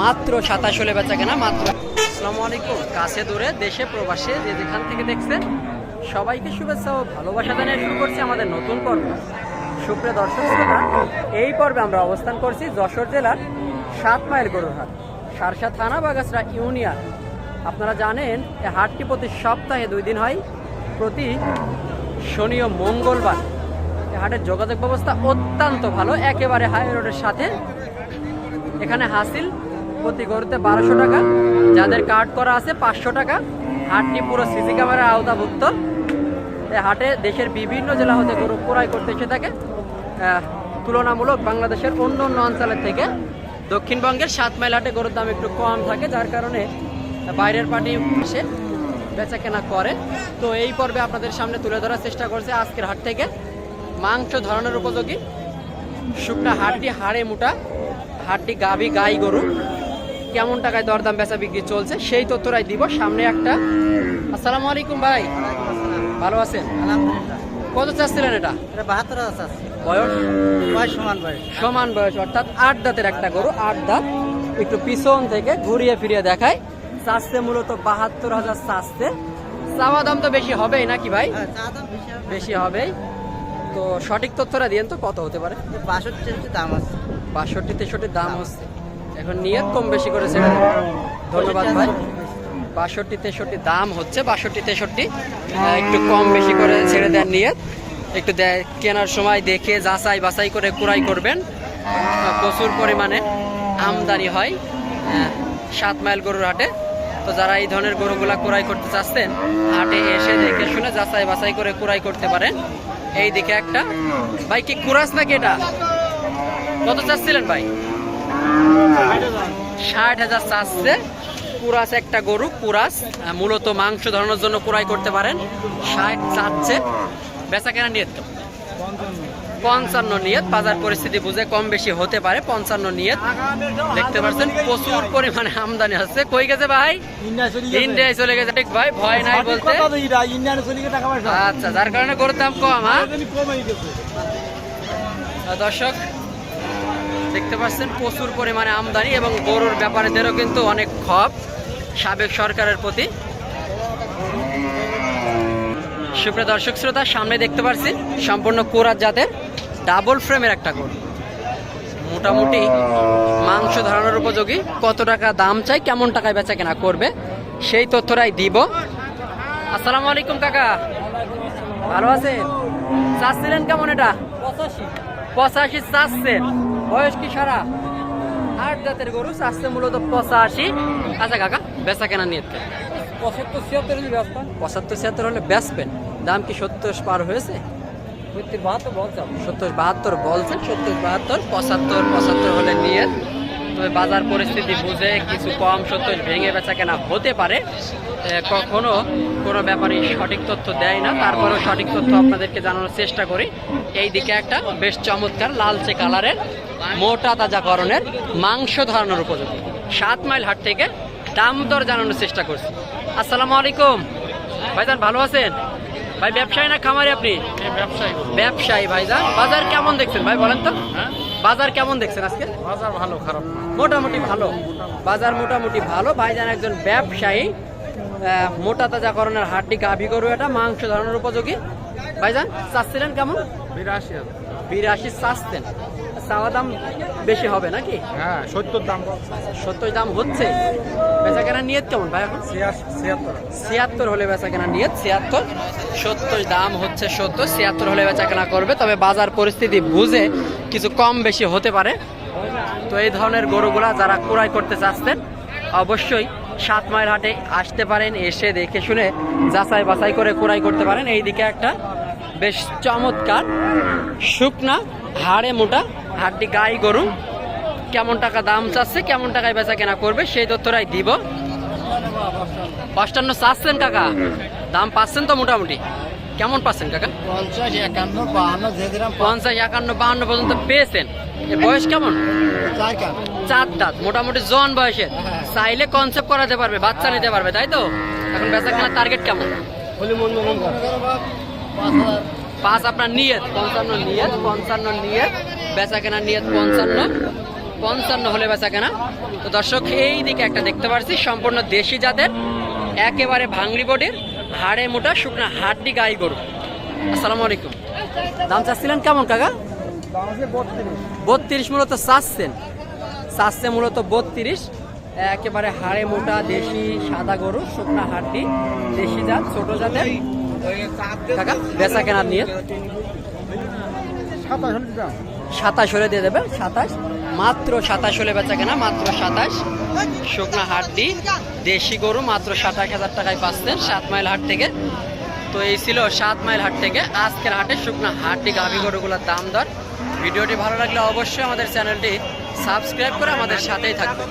মাত্র সাতাশ হলে বেচা কেনা, মাত্র আসসালামু আলাইকুম। কাছে দূরে, দেশে প্রবাসে যে যেখান থেকে দেখছেন, সবাইকে শুভেচ্ছা ও ভালোবাসা জানিয়ে শুরু করছি আমাদের নতুন পর্ব। সুপ্রিয় দর্শক শ্রোতা, এই পর্বে আমরা অবস্থান করছি যশোর জেলার সাত মাইল গরুর হাট সারসা থানা বাগাসরা ইউনিয়ন। আপনারা জানেন এই হাটটি প্রতি সপ্তাহে দুই দিন হয়। প্রতি শনি ও মঙ্গলবার হাটের যোগাযোগ ব্যবস্থা অত্যন্ত ভালো। একেবারে হাই রোডের সাথে এখানে হাসিল, প্রতি গরুতে বারোশো টাকা। যাদের কার্ড করা আছে পাঁচশো টাকা। হাটটি পুরো সিসি ক্যামেরার আওতাভুক্ত। হাটে দেশের বিভিন্ন জেলা হতে গরু ক্রয় করতে এসে থাকে। তুলনামূলক বাংলাদেশের অন্য অন্য অঞ্চলের থেকে। দক্ষিণবঙ্গের সাত মাইল হাটে গরুর দাম একটু কম থাকে, যার কারণে বাইরের পার্টি এসে বেচা কেনা করে। তো এই পর্বে আপনাদের সামনে তুলে ধরার চেষ্টা করছে আজকের হাট থেকে। মাংস ধরানোর উপযোগী। শুকনা হাড্ডি হাড়ে মোটা। হাড্ডি গাভী গাই গরু। কেমন টাকায় দরদাম বেচা বিক্রি চলছে সেই তথ্যরাই দিব। সামনে একটা। আসসালামু আলাইকুম ভাই। ভালো আছেন? কত চাচ্ছিলেন এটা? বাহাত্তর বয়স? সমান বয়স। সমান বয়স অর্থাৎ আট দাঁতের একটা গরু। আট দাঁত। একটু পিছন থেকে ঘুরিয়ে ফিরিয়ে দেখায় চাষতে মূলত বাহাত্তর হাজার চাষতে চাওয়া দাম তো বেশি হবেই নাকি ভাই? হ্যাঁ বেশি হবেই। তো সঠিক তথ্যটা দিয়েন তো কত হতে পারে? বাষট্টি দাম আছে। বাষট্টি তেষট্টির দাম হচ্ছে। এখন নিয়ত কম বেশি করে ছেড়ে ধন্যবাদ ভাই। বাষট্টি, তেষট্টি দাম হচ্ছে। বাষট্টি, তেষট্টি একটু কম বেশি করে ছেড়ে দেন নিয়ত একটু কেনার সময় দেখে যাচাই বাছাই করে কুড়াই করবেন। প্রচুর পরিমাণে আমদানি হয় সাত মাইল গরুর হাটে। তো যারা এই ধরনের গরুগুলা কুড়াই করতে চাচ্ছেন, হাটে এসে দেখে শুনে যাচাই বাছাই করে কুড়াই করতে পারেন। এই দিকে একটা ভাই, কি কুরাস নাকি এটা? কত চাচ্ছিলেন ভাই? ষাট হাজার চাচ্ছে। কুরাস একটা গরু কুরাস মূলত মাংস ধরানোর জন্য কুড়াই করতে পারেন। ষাট চাচ্ছে। বেচা কেনা নিয়ত? কেমন? পঞ্চান্ন নিয়ত। বাজার পরিস্থিতি বুঝে কম বেশি হতে পারে পঞ্চান্ন নিয়ত। দেখতে পাচ্ছেন প্রচুর পরিমাণে আমদানি আছে কই গেছে ভাই? ইন্ডিয়ায় চলে গেছে। ঠিক ভাই ভয় নাই বলতে। আচ্ছা যার কারণে গরুর দাম কম হ্যাঁ? দর্শক দেখতে পাচ্ছেন, প্রচুর পরিমাণে আমদানি এবং গরুর ব্যাপারীদেরও কিন্তু অনেক ক্ষোভ সাবেক সরকারের প্রতি। সুপ্রিয় দর্শক শ্রোতা, সামনে দেখতে পাচ্ছি সম্পূর্ণ কোরাত জাতের ডাবল ফ্রেমের একটা গরু। মোটামুটি মাংস ধরানোর উপযোগী, কত টাকা দাম চাই, কেমন টাকায় বেচা কেনা করবে, সেই তথ্যটাই দিব। আসসালামু আলাইকুম কাকা। ভালো আছেন? চাচ্ছিলেন কেমন এটা? পঁচাশি চাচ্ছেন? বয়স কি সারা? আট জাতের গরু আসছে মূলত পঁচাশি। আচ্ছা কাকা বেচা কেনা নিয়ে পঁচাত্তর ছিয়াত্তর হলে বেচবেন পঁচাত্তর ছিয়াত্তর হলে বেচবেন। দাম কি সত্তর পার হয়েছে? সত্তর বাহাত্তর বলছেন সত্তর বাহাত্তর বলছেন সত্তর বাহাত্তর পঁচাত্তর পঁচাত্তর হলে নিয়ে তবে বাজার পরিস্থিতি বুঝে কিছু কম সত্তর ভেঙে বেচা কেনা হতে পারে। কখনো কোনো ব্যাপারে সঠিক তথ্য দেয় না। তারপরেও সঠিক তথ্য আপনাদেরকে জানানোর চেষ্টা করি। এই দিকে একটা বেশ চমৎকার লালচে কালারের মোটা তাজা তাজাকরণের মাংস ধরানোর উপযোগী। সাত মাইল হাট থেকে দাম দর জানানোর চেষ্টা করছি। আসসালামু আলাইকুম। ভাইজান ভালো আছেন? ভাই ব্যবসায়ী না খামারি আপনি? ব্যবসায়ী। ব্যবসায়ী ভাইজান বাজার কেমন দেখছেন? ভাই বলেন তো। বাজার কেমন দেখছেন আজকে? বাজার ভালো খারাপ। মোটামুটি ভালো। বাজার মোটামুটি ভালো। ভাইজান একজন ব্যবসায়ী মোটা তাজাকরণের হাড্ডি গাভি গরু এটা মাংস ধরানোর উপযোগী। ভাইজান চাচ্ছিলেন কেমন? বিরাশি বিরাশি চাচ্ছেন। চাওয়া দাম বেশি হবে নাকি? হ্যাঁ সত্তর দাম সত্তর দাম হচ্ছে। বেচা কেনা নিয়ত কেমন ভাই এখন? ছিয়াত্তর। হলে বেচা কেনা নিয়ে ছিয়াত্তর। সত্তর দাম হচ্ছে সত্তর। ছিয়াত্তর হলে বেচা কেনা করবে। তবে বাজার পরিস্থিতি বুঝে কিছু কম বেশি হতে পারে। তো এই ধরনের গরুগুলা যারা ক্রয় করতে চাচ্ছেন, অবশ্যই সাত মাইল হাটে আসতে পারেন, এসে দেখে শুনে যাচাই বাছাই করে ক্রয় করতে পারেন। এইদিকে একটা বেশ চমৎকার শুকনা, হাড়ে মোটা হাড়টি গাই গরু। কেমন টাকা দাম চাচ্ছে, কেমন টাকায় বেচা কেনা করবে, সেই তথ্যটাই দিব। অষ্টান্ন চাচ্ছেন কাকা? দাম পাচ্ছেন তো মোটামুটি? কেমন পাচ্ছেন কাকা? পঞ্চাশ একান্ন বাহান্ন পঞ্চাশ একান্ন বাহান্ন পর্যন্ত পেয়েছেন। বয়স কেমন? চার দাঁত মোটামুটি জন বয়সের। চাইলে কনসেপ্ট করাতে পারবে বাচ্চা নিতে পারবে তাই তো? এখন বেচা কেনার টার্গেট কেমন? মন মন পাঁচ আপনার নিয়ত পঞ্চান্ন নিয়ত পঞ্চান্ন নিয়ত বেচা কেনার নিয়ত পঞ্চান্ন পঞ্চান্ন হলে বেচা কেনা। তো দর্শক এই দিকে একটা দেখতে পারছি সম্পূর্ণ দেশি জাতের একেবারে ভাঙড়ি বডির হাড়ে মোটা, শুকনা হাড্ডি গাই গরু। আসসালামু আলাইকুম। দাম চাচ্ছিলেন কেমন, কাকা? বত্রিশ, মূলত চাচ্ছেন। চাচ্ছে মূলত বত্রিশ। একেবারে হাড়ে মোটা দেশি সাদা গরু, শুকনা হাড্ডি, দেশি জাত, ছোট জাতের। কাকা, বেচা কেনার নিয়ে? সাতাশ হলে দিয়ে দেবে সাতাশ। মাত্র সাতাশ হলে বেচা কেনা, মাত্র সাতাশ। শুকনা হাড্ডি দেশি গরু মাত্র সাত এক হাজার টাকায় পাচ্ছেন সাত মাইল হাট থেকে। তো এই ছিল সাত মাইল হাট থেকে। আজকের হাটে শুকনা হাটটি গাভি গরুগুলোর দাম দর। ভিডিওটি ভালো লাগলে অবশ্যই আমাদের চ্যানেলটি সাবস্ক্রাইব করে আমাদের সাথেই থাকবে